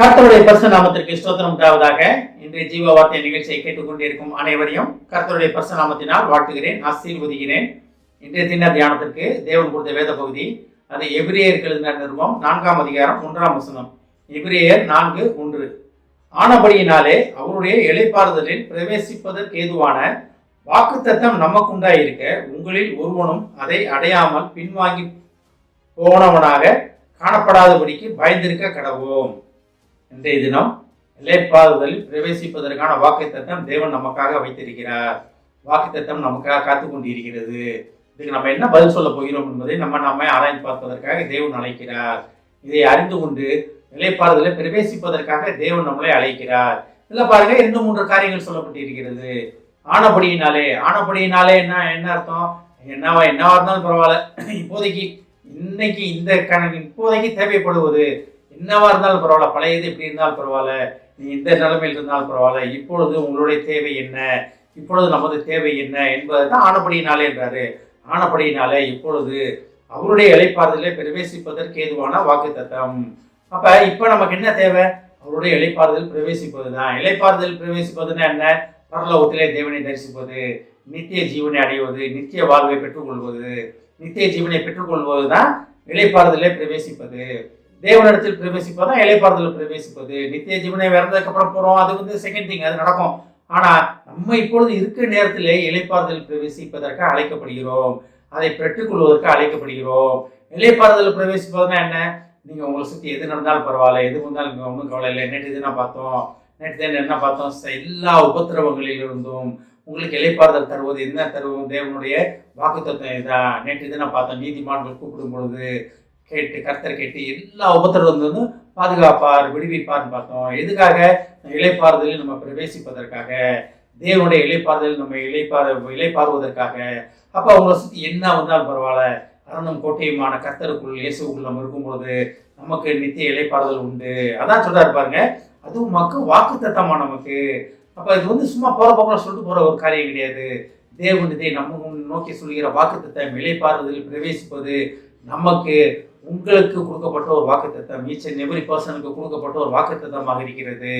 கர்த்தருடைய பரிசு நாமத்திற்கு ஸ்தோத்திரம் உண்டாவதாக. இன்றைய ஜீவ வார்த்தை நிகழ்ச்சியை கேட்டுக்கொண்டிருக்கும் அனைவரையும் கர்த்தருடைய பரிசு நாமத்தினால் வாழ்த்துகிறேன் ஆசீர்வதிகிறேன் இன்றைய தின தியானத்திற்கு தேவன் கொடுத்த வேத பகுதி அது எபிரேயருக்கு எழுதின நிருபம் நான்காம் அதிகாரம் ஒன்றாம் வசனம். எபிரேயர் நான்கு ஒன்று. ஆனபடியினாலே அவருடைய எழைப்பாறுதலில் பிரவேசிப்பதற்கு ஏதுவான வாக்குத்தத்தம் நமக்குண்டாயிருக்க உங்களில் ஒருவனும் அதை அடையாமல் பின்வாங்கி போனவனாக காணப்படாதபடிக்கு பயந்திருக்க கடவோம். இன்றைய தினம் இலைப்பாறுதலில் பிரவேசிப்பதற்கான வாக்குத்தத்தம் தேவன் நமக்காக வைத்திருக்கிறார். வாக்குத்தத்தம் நமக்காக காத்து கொண்டிருக்கிறது இதுக்கு நம்ம என்ன பதில் சொல்ல போகிறோம் என்பதை நம்ம நம்மை ஆராய்ந்து பார்ப்பதற்காக தேவன் அழைக்கிறார். இதை அறிந்து கொண்டு இலைப்பாறுதலை பிரவேசிப்பதற்காக தேவன் நம்மளை அழைக்கிறார். இல்லை பாருங்க இரண்டு மூன்று காரியங்கள் சொல்லப்பட்டிருக்கிறது. ஆனபடியினாலே ஆனபடியினாலே என்ன என்ன அர்த்தம்? என்னவா என்னவா இருந்தாலும் பரவாயில்ல. இப்போதைக்கு இன்னைக்கு இந்த கணக்கு இப்போதைக்கு தேவைப்படுவது என்னவா இருந்தாலும் பரவாயில்ல பழையது எப்படி இருந்தாலும் பரவாயில்ல நீ இந்த நிலைமையில் இருந்தாலும் பரவாயில்ல இப்பொழுது உங்களுடைய தேவை என்ன இப்பொழுது நமது தேவை என்ன என்பது தான் ஆனப்படியினாலே என்றாரு. ஆனப்படியினாலே இப்பொழுது அவருடைய இலைப்பாறுதலை பிரவேசிப்பதற்கு ஏதுவான வாக்கு தத்தம் அப்ப இப்ப நமக்கு என்ன தேவை? அவருடைய இலைப்பாறுதல் பிரவேசிப்பது தான் இலைப்பாறுதல் பிரவேசிப்பதுன்னா என்ன? பரலோகத்திலே தேவனை தரிசிப்பது நித்திய ஜீவனை அடைவது நித்திய வாழ்வை பெற்றுக்கொள்வது. நித்திய ஜீவனை பெற்றுக்கொள்வது தான் இலைப்பாறுதலை பிரவேசிப்பது. தேவனிடத்தில் பிரவேசிப்பது தான் இலைப்பாறுதல் பிரவேசிப்பது. நித்திய ஜீவனை இறந்ததுக்கு அப்புறம் போறோம். அது வந்து செகண்ட் திங் அது நடக்கும். ஆனா நம்ம இப்பொழுது இருக்கிற நேரத்தில் இலைப்பாறுதல் பிரவேசிப்பதற்கு அழைக்கப்படுகிறோம். அதை பெற்றுக்கொள்வதற்கு அழைக்கப்படுகிறோம். இலைப்பாறுதல் பிரவேசிப்பதுனா என்ன? நீங்க உங்களை சுத்தி எது நடந்தாலும் பரவாயில்ல. எது வந்தாலும் ஒன்றும் கவலை இல்லை. நேற்று இதுனா பார்த்தோம். நேற்று தான் என்ன பார்த்தோம்? ச- எல்லா உபத்திரவங்களிலிருந்தும் உங்களுக்கு இலைப்பாறுதல் தருவது என்ன தருவோம்? தேவனுடைய வாக்குத்தத்தம் இதான் நேற்று இதுனா பார்த்தோம். நீதிமான்கள் கூப்பிடும் பொழுது கேட்டு கர்த்தர் கேட்டு எல்லா உபத்திரவம் பாதுகாப்பார் விடுவிப்பார்னு பார்த்தோம். எதுக்காக? இலைப்பாறுதலில் நம்ம பிரவேசிப்பதற்காக. தேவனுடைய இலைப்பாறுதல் நம்ம இலைப்பாறு இலைப்பாறுவதற்காக அப்போ அவங்கள சுற்றி என்ன வந்தாலும் பரவாயில்ல. அரணும் கோட்டையுமான கர்த்தருக்குள் இயேசுக்குள் நம்ம இருக்கும்பொழுது நமக்கு நித்திய இலைப்பாறுதல் உண்டு. அதான் சொல்றாரு பாருங்க. அதுவும் மக்கு வாக்கு நமக்கு. அப்போ இது வந்து சும்மா போகிற போக்கில் சொல்லிட்டு போகிற ஒரு காரியம் கிடையாது. தேவன் இதை நம்ம நோக்கி சொல்கிற வாக்கு இலைப்பாறுதலில் பிரவேசிப்பது நமக்கு உங்களுக்கு கொடுக்கப்பட்ட ஒரு வாக்குத்தத்தம் ஈச் அண்ட் எவ்ரி பர்சனுக்கு கொடுக்கப்பட்ட ஒரு வாக்குத்தத்தமாக இருக்கிறது.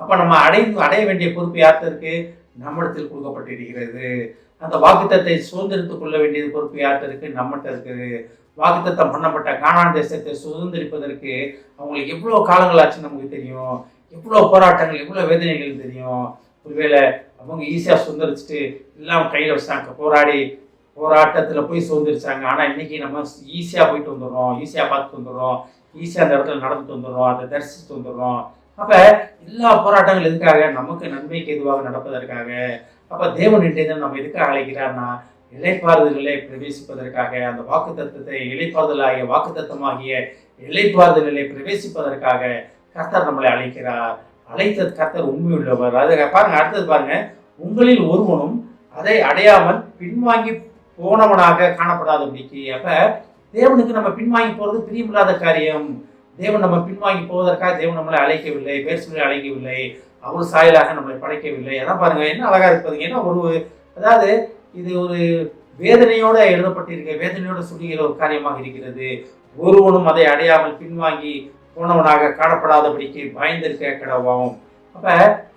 அப்போ நம்ம அடைந்து அடைய வேண்டிய பொறுப்பு யார்கிட்ட இருக்கு? நம்மிடத்தில் கொடுக்கப்பட்டிருக்கிறது. அந்த வாக்குத்தத்தை சுதந்திரத்துக் கொள்ள வேண்டியது பொறுப்பு யார்கிட்ட இருக்கு? நம்மகிட்ட இருக்குது. வாக்குத்தத்தம் பண்ணப்பட்ட காணான் தேசத்தை சுதந்திரிப்பதற்கு அவங்களுக்கு எவ்வளோ காலங்கள் ஆச்சு நமக்கு தெரியும்? எவ்வளோ போராட்டங்கள் எவ்வளோ வேதனைகள் தெரியும்? ஒருவேளை அவங்க ஈஸியாக சுதந்திரிச்சுட்டு எல்லாம் கையில் வச்சாங்க போராடி போராட்டத்தில் போய் சுதந்திரிச்சாங்க ஆனால் இன்றைக்கி நம்ம ஈஸியாக போயிட்டு வந்துடுறோம். ஈஸியாக பார்த்துட்டு வந்துடுறோம். ஈஸியாக அந்த இடத்துல நடந்துட்டு வந்துடுறோம். அதை தரிசித்து வந்துடுறோம். அப்போ எல்லா போராட்டங்கள் எதுக்காக? நமக்கு நன்மைக்கு எதுவாக நடப்பதற்காக. அப்போ தேவன் இன்றைய நம்ம எதுக்காக அழைக்கிறார்னா இலைப்பாறுதல்களை பிரவேசிப்பதற்காக அந்த வாக்கு தத்துவத்தை இலைப்பாறுதலாகிய வாக்கு தத்துவமாகிய இலைப்பாறுதல்களை பிரவேசிப்பதற்காக கர்த்தர் நம்மளை அழைக்கிறார். அழைத்த கர்த்தர் உண்மையுள்ளவர். அது பாருங்க அடுத்தது பாருங்க. உங்களில் ஒருவனும் அதை அடையாமல் பின்வாங்கி போனவனாக காணப்படாதபடிக்கு அப்ப தேவனுக்கு நம்ம பின்வாங்கி போறது பிரியமில்லாத காரியம். தேவன் நம்ம பின்வாங்கி போவதற்காக தேவன் நம்மளை அழைக்கவில்லை பேர் சொல்லி அழைக்கவில்லை அவர் சாயலாக நம்மளை படைக்கவில்லை. அதான் பாருங்க என்ன அழகா இருப்பதுங்க ஏன்னா ஒரு அதாவது இது ஒரு வேதனையோட எழுதப்பட்டிருக்க வேதனையோட சொல்லுகிற ஒரு காரியமாக இருக்கிறது. ஒருவனும் அதை அடையாமல் பின்வாங்கி போனவனாக காணப்படாதபடிக்கு பயந்திருக்க கடவும் அப்ப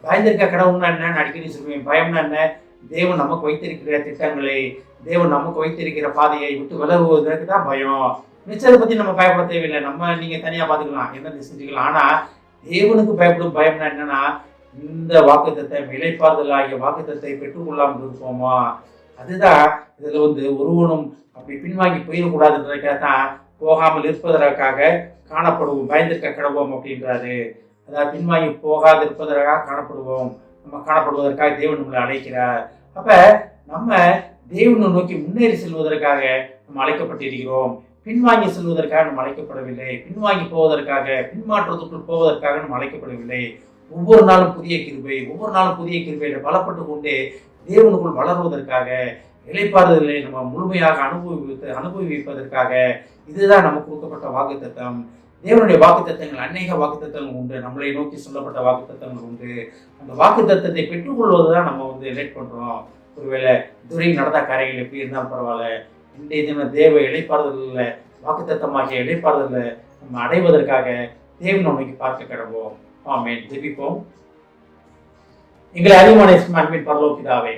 பயந்திருக்க கடவும்னா என்னன்னு அடிக்கடி சொல்லுவேன் பயம்னா என்ன? தேவன் நமக்கு வைத்திருக்கிற திட்டங்களை தேவன் நமக்கு வைத்திருக்கிற பாதையை விட்டு விலகுவதற்கு தான் பயம். மிச்சத்தை பத்தி நம்ம பயப்பட தேவையில்லை. நம்ம நீங்க தனியா பாத்துக்கலாம் என்ன செஞ்சுக்கலாம். ஆனா தேவனுக்கு பயப்படும் பயம்னா என்னன்னா இந்த வாக்குத்தத்தை இலைப்பாறுதல் ஆகிய வாக்குத்தத்தை பெற்றுக்கொள்ளாமல் இருப்போமா? அதுதான் இதுல வந்து ஒருவனும் அப்படி பின்வாங்கி போயிடக்கூடாதுன்றதுக்காக தான் போகாமல் இருப்பதற்காக காணப்படுவோம் பயந்திருக்க கிடவோம் அப்படின்றாரு. அதாவது பின்வாங்கி போகாது இருப்பதற்காக காணப்படுவோம். நம்ம காணப்படுவதற்காக தேவன் நம்மளை அழைக்கிறார். அப்ப நம்ம தேவனை நோக்கி முன்னேறி செல்வதற்காக நம்ம அழைக்கப்பட்டிருக்கிறோம். பின்வாங்கி செல்வதற்காக நம்ம அழைக்கப்படவில்லை. பின்வாங்கி போவதற்காக பின்மாற்றத்துக்குள் போவதற்காக நம்ம அழைக்கப்படவில்லை. ஒவ்வொரு நாளும் புதிய கிருபை ஒவ்வொரு நாளும் புதிய கிருபையில பலப்பட்டு கொண்டு தேவனுக்குள் வளருவதற்காக இலைப்பாறுதலை நம்ம முழுமையாக அனுபவித்து அனுபவிப்பதற்காக இதுதான் நமக்கு கொடுக்கப்பட்ட வாக்குத்தத்தம். தேவனுடைய வாக்குத்தத்தங்கள் அநேக வாக்குத்தத்தங்கள் உண்டு. நம்மளை நோக்கி சொல்லப்பட்ட வாக்குத்தத்தங்கள் உண்டு. அந்த வாக்குத்தத்தத்தை பெற்றுக்கொள்வது தான் நம்ம வந்து லேட் பண்ணுறோம் ஒருவேளை துறையில் நடந்த காரியங்கள் எப்படி இருந்தாலும் பரவாயில்ல. இன்றைய தினம் தேவ இலைப்பாறுதலில் வாக்குத்தத்தமாகிய இலைப்பாறுதலில் நம்ம அடைவதற்காக தேவன் நோக்கி பார்க்க கிடவோம் ஆமென். ஜெபிப்போம். எங்களை அதிகமான அன்பின் பரலோகிதாவே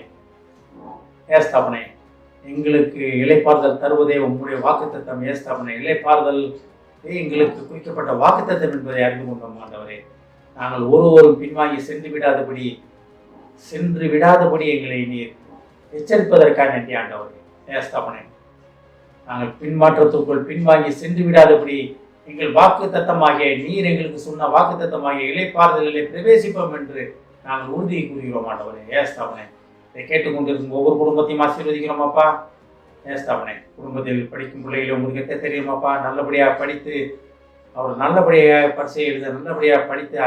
ஏஸ்தாபனே எங்களுக்கு இலைப்பாறுதல் தருவதே உங்களுடைய வாக்குத்தத்தம். ஏஸ்தாபனை இலைப்பாறுதல் எங்களுக்கு குறிக்கப்பட்ட வாக்குத்தத்தம் என்பதை அறிந்து கொண்டோம் ஆண்டவரே. நாங்கள் ஒருவரும் பின்வாங்கி சென்று விடாதபடி சென்று விடாதபடி எங்களை நீர் எச்சரிப்பதற்காக நன்றி ஆண்டவரே. ஏஸ்தாபனே நாங்கள் பின்மாற்றத்துக்குள் பின்வாங்கி சென்று விடாதபடி எங்கள் வாக்கு தத்தமாகிய நீர் எங்களுக்கு சொன்ன வாக்கு தத்தமாகிய இலைப்பாறுதலிலே பிரவேசிப்போம் என்று நாங்கள் உறுதியை கூறுகிறோம் ஆண்டவரே. ஏஸ்தாபனே இதை கேட்டுக்கொண்டிருக்கும் ஒவ்வொரு குடும்பத்தையும் ஆசீர்வதிக்கிறோம் அப்பா. ஏஸ்தாபனே குடும்பத்தில் படிக்கும் பிள்ளைகளை உங்களுக்கு எத்த தெரியுமாப்பா? நல்லபடியாக படித்து அவர் நல்லபடியாக பரிசை எழுத நல்லபடியாக படித்து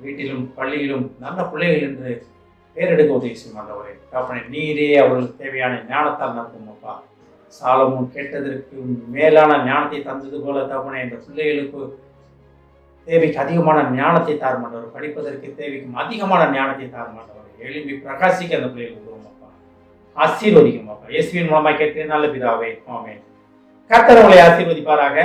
வீட்டிலும் பள்ளியிலும் நல்ல பிள்ளைகள் என்று பேரெடுக்க உதவி செய்யும் ஆண்டவரே. நீரே அவர்களுக்கு தேவையான ஞானத்தால் நடக்கும்ப்பா. சாலமும் கேட்டதற்கு மேலான ஞானத்தை தந்தது போல தகப்பனே இந்த பிள்ளைகளுக்கு தேவைக்கு அதிகமான ஞானத்தை தார மாட்டவர் படிப்பதற்கு தேவைக்கும் அதிகமான ஞானத்தை தார மாட்டவர் எழுப்பி பிரகாசிக்க அந்த பிள்ளைகளுக்கு உதவும் ஆசீர்வதிக்கும் அப்பா இயேசுவின் மூலமாக கேட்கிறேன் நல்ல பிதாவே ஆமே கர்த்தர் உங்களை ஆசீர்வதிப்பாராக.